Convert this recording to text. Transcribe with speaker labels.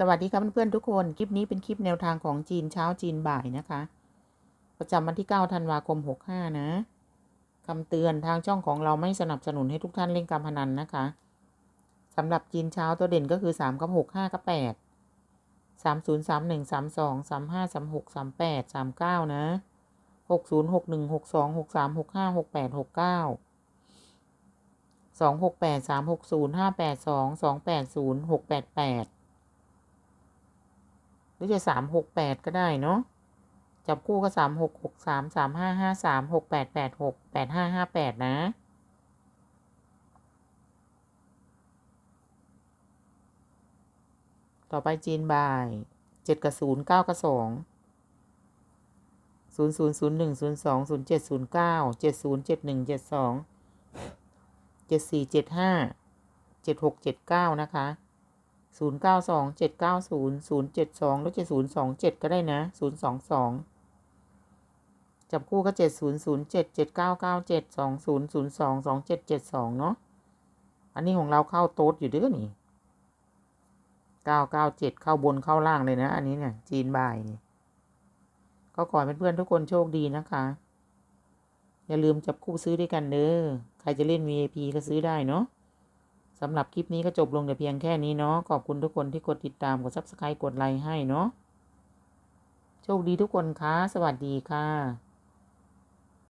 Speaker 1: สวัสดีครับเพื่อนๆทุกคน คลิปนี้เป็นคลิปแนวทางของจีนเช้าจีนบ่ายนะคะ ประจำวันที่ 9 ธันวาคม 65 นะคำเตือนทางช่องของเราไม่สนับสนุนให้ทุกท่านเล่นการพนันนะคะสำหรับจีนเช้าตัวเด่นก็คือ 3 กับ 6 5 กับ 8 3 0 3 1 3 2 3 5 3 6 3 8 3 9 นะ 6 0 6 1 6 2 6 3 6 5 6 8 6 9สอง หรือจะสามหกแปดก็ได้เนาะจับคู่ก็สามหกหกสามสามห้าห้าสามหกแปดแปดหกแปดห้าห้าแปดนะต่อไปจีนบ่ายเจ็ดกับศูนย์เก้ากับสองศูนย์ศูนย์ศูนย์หนึ่งศูนย์สองศูนย์เจ็ดศูนย์เก้าเจ็ดศูนย์เจ็ดหนึ่งเจ็ดสองเจ็ดสี่เจ็ดห้าเจ็ดหกเจ็ดเก้านะคะ ศูนย์เก้าสองเจ็ดเก้าศูนย์ศูนย์เจ็ดสองแล้วเจ็ดศูนย์สองเจ็ดก็ได้นะศูนย์สองสองจับคู่ก็เจ็ดศูนย์ศูนย์เจ็ดเจ็ดเก้าเก้าเจ็ดสองศูนย์ศูนย์สองสองเจ็ดเจ็ดสองเนาะอันนี้ของเราเข้าโต๊ดอยู่ด้วยนี่เก้าเก้าเจ็ดเข้าบนเข้าล่างเลยนะ อันนี้เนี่ย จีนบ่ายนี่ก็ขอให้เพื่อนๆทุกคนโชคดีนะคะ อย่าลืมจับคู่ซื้อด้วยกันเด้อใครจะเล่น VIP ก็ซื้อได้เนาะ สำหรับคลิปนี้ก็จบลงแต่เพียงแค่นี้เนาะขอบคุณทุกคนที่กดติดตามกด Subscribe กดไลค์ให้เนาะโชคดีทุกคนคะสวัสดีค่ะ